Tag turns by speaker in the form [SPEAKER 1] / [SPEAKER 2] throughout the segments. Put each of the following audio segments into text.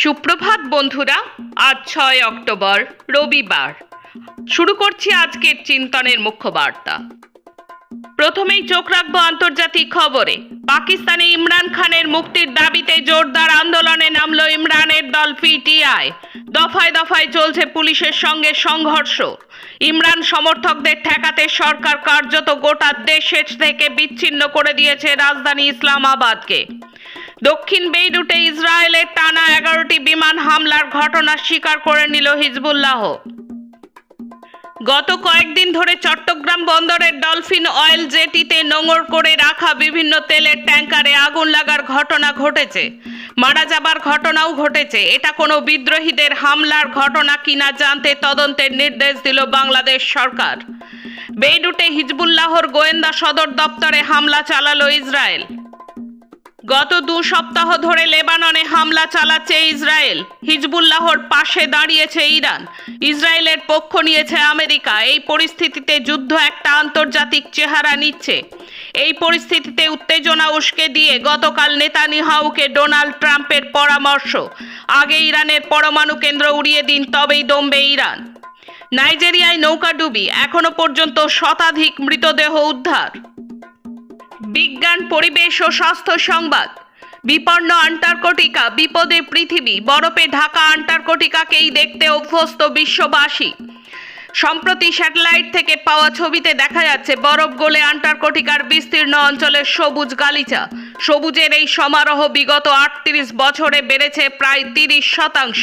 [SPEAKER 1] সুপ্রভাত বন্ধুরা, আজ ছয় অক্টোবর, রবিবার। শুরু করছি আজকের চিন্তনের মুখ্য বার্তা প্রথমেই চোখ রাখব আন্তর্জাতিক খবরে। পাকিস্তানে ইমরান খানের মুক্তির দাবিতে জোরদার আন্দোলনে নামলো ইমরানের দল পিটিআই। দফায় দফায় চলছে পুলিশের সঙ্গে সংঘর্ষ। ইমরান সমর্থকদের ঠেকাতে সরকার কার্যত গোটা দেশের থেকে বিচ্ছিন্ন করে দিয়েছে রাজধানী ইসলামাবাদকে। দক্ষিণ বেইরুটে ইসরায়েলের টানা এগারোটি বিমান হামলার ঘটনা স্বীকার করে নিল হিজবুল্লাহ। গত কয়েকদিন ধরে চট্টগ্রাম বন্দরের ডলফিন অয়েল জেটিতে নোঙর করে রাখা বিভিন্ন তেলের ট্যাঙ্কারে আগুন লাগার ঘটনা ঘটেছে। মারা যাবার ঘটনাও ঘটেছে। এটা কোনো বিদ্রোহীদের হামলার ঘটনা কিনা জানতে তদন্তের নির্দেশ দিল বাংলাদেশ সরকার। বেইরুটে হিজবুল্লাহর গোয়েন্দা সদর দপ্তরে হামলা চালালো ইসরায়েল। গত দু সপ্তাহ ধরে লেবাননে হামলা চালাচ্ছে ইসরায়েল। হিজবুল্লাহর পাশে দাঁড়িয়েছে ইরান। ইসরায়েলের পক্ষ নিয়েছে আমেরিকা। এই পরিস্থিতিতে যুদ্ধ একটা আন্তর্জাতিক চেহারা নিচ্ছে। এই পরিস্থিতিতে উত্তেজনা উস্কে দিয়ে গতকাল নেতানিয়াহুকে ডোনাল্ড ট্রাম্পের পরামর্শ। আগে ইরানের পরমাণু কেন্দ্র উড়িয়ে দিন, তবেই দমবে ইরান। নাইজেরিয়ায় নৌকাডুবি এখনও পর্যন্ত শতাধিক মৃতদেহ উদ্ধার। বিজ্ঞান, পরিবেশ ও স্বাস্থ্য সংবাদ। বিপন্ন আন্টার্কটিকা বিপদে পৃথিবী। বরফে ঢাকা আন্টার্কটিকাকেই দেখতে অভ্যস্ত বিশ্ববাসী। সম্প্রতি স্যাটেলাইট থেকে পাওয়া ছবিতে দেখা যাচ্ছে বরফ গলে আন্টার্কটিকার বিস্তীর্ণ অঞ্চলের সবুজ গালিচা। সবুজের এই সমারোহ বিগত আটত্রিশ বছরে বেড়েছে প্রায় তিরিশ শতাংশ।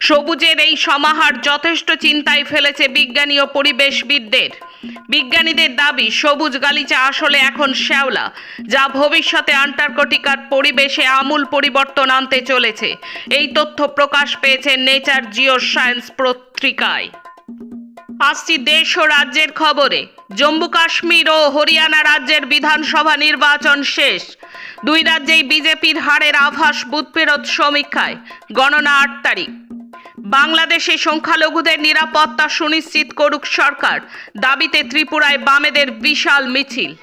[SPEAKER 1] সবুজের এই সমাহার যথেষ্ট চিন্তায় ফেলেছে বিজ্ঞানী ও পরিবেশবিদদের। বিজ্ঞানীদের দাবি, সবুজ গালিচা আসলে এখন শ্যাওলা, যা ভবিষ্যতে আন্টার্কটিকার পরিবেশে আমূল পরিবর্তন আনতে চলেছে। এই তথ্য প্রকাশ পেয়েছে নেচার জিও সায়েন্স পত্রিকায়। আসছি দেশ ও রাজ্যের খবরে। জম্মু কাশ্মীর ও হরিয়ানা রাজ্যের বিধানসভা নির্বাচন শেষ। দুই রাজ্যেই বিজেপির হারের আভাস বুথফেরত সমীক্ষায়, গণনা আট তারিখ। বাংলাদেশে সংখ্যালঘুদের নিরাপত্তা সুনিশ্চিত করুক সরকার, দাবিতে ত্রিপুরায় বামেদের বিশাল মিছিল।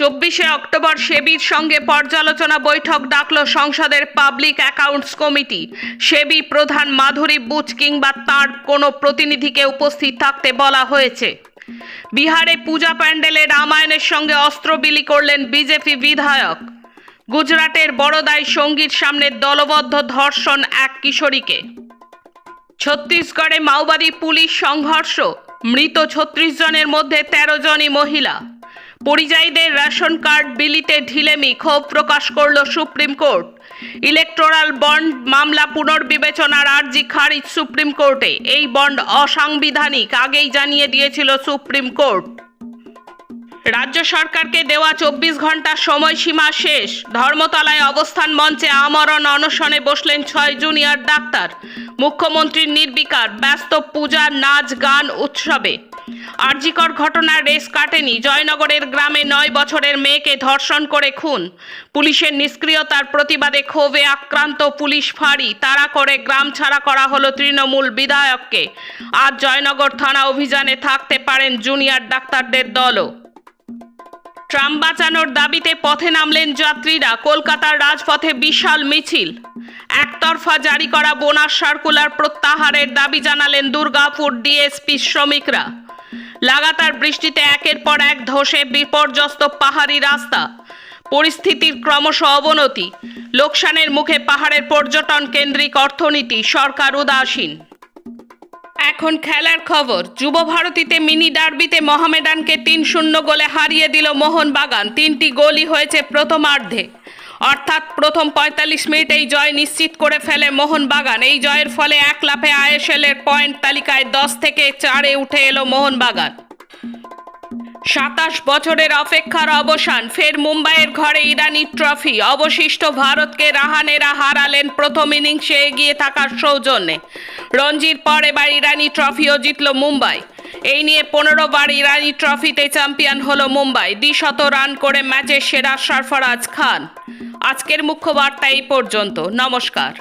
[SPEAKER 1] চব্বিশে অক্টোবর সেবির সঙ্গে পর্যালোচনা বৈঠক ডাকল সংসদের পাবলিক অ্যাকাউন্টস কমিটি। সেবি প্রধান মাধুরী বুচ কিংবা তার কোনো প্রতিনিধিকে উপস্থিত থাকতে বলা হয়েছে। বিহারে পূজা প্যান্ডেলে রামায়ণের সঙ্গে অস্ত্র বিলি করলেন বিজেপি বিধায়ক। গুজরাটের বড়দায় সঙ্গীর সামনে দলবদ্ধ ধর্ষণ এক কিশোরীকে। ছত্তিশগড়ে মাওবাদী পুলিশ সংঘর্ষ, মৃত ছত্রিশ জনের মধ্যে তেরো জনই মহিলা। পরিযায়ীদের রেশন কার্ড বিলিতে ঢিলেমি, ক্ষোভ প্রকাশ করল সুপ্রিম কোর্ট। ইলেকটোরাল বন্ড মামলা পুনর্বিবেচনার আর্জি খারিজ সুপ্রিম কোর্টে। এই বন্ড অসাংবিধানিক, আগেই জানিয়ে দিয়েছিল সুপ্রিম কোর্ট। রাজ্য সরকারকে দেওয়া চব্বিশ ঘণ্টার সময়সীমা শেষ। ধর্মতলায় অবস্থান মঞ্চে আমরণ অনশনে বসলেন ছয় জুনিয়র ডাক্তার। মুখ্যমন্ত্রীর নির্বিকার, ব্যস্ত পূজা, নাচ, গান, উৎসবে। আরজিকর ঘটনার রেস কাটেনি। জয়নগরের গ্রামে নয় বছরের মেয়েকে ধর্ষণ করে খুন। পুলিশের নিষ্ক্রিয়তার প্রতিবাদে ক্ষোভে আক্রান্ত পুলিশ ফাঁড়ি। তাড়া করে গ্রাম ছাড়া করা হলো তৃণমূল বিধায়ককে। আজ জয়নগর থানা অভিযানে থাকতে পারেন জুনিয়র ডাক্তারদের দলও। ট্রাম বাঁচানোর দাবিতে পথে নামলেন যাত্রীরা। কলকাতার রাজপথে বিশাল মিছিল। একতরফা জারি করা বোনাস সার্কুলার প্রত্যাহারের দাবি জানালেন দুর্গাপুর ডিএসপি শ্রমিকরা। লাগাতার বৃষ্টিতে একের পর এক ধসে বিপর্যস্ত পাহাড়ি রাস্তা। পরিস্থিতির ক্রমশ অবনতি। লোকসানের মুখে পাহাড়ের পর্যটন কেন্দ্রিক অর্থনীতি, সরকার উদাসীন। এখন খেলার খবর, যুব ভারতীতে মিনি ডার্বিতে মোহামেডানকে তিন শূন্য গোলে হারিয়ে দিল মোহনবাগান। তিনটি গোলই হয়েছে প্রথমার্ধে। অর্থাৎ প্রথম পঁয়তাল্লিশ মিনিটেই জয় নিশ্চিত করে ফেলে মোহনবাগান। এই জয়ের ফলে এক লাফে আইএসএলের পয়েন্ট তালিকায় দশ থেকে চারে উঠে এলো মোহনবাগান। সাতাশ বছরের অপেক্ষার অবসান, ফের মুম্বাইয়ের ঘরে ইরানি ট্রফি। অবশিষ্ট ভারতকে রাহানেরা হারালেন প্রথম ইনিংসে এগিয়ে থাকার সৌজন্যে। রঞ্জির পর এবার ইরানি ট্রফিও জিতল মুম্বাই। এই নিয়ে পনেরো বার ইরানি ট্রফিতে চ্যাম্পিয়ন হলো মুম্বাই। দ্বিশত রান করে ম্যাচে সেরা সরফরাজ খান। আজকের মুখ্য বার্তা এই পর্যন্ত। নমস্কার।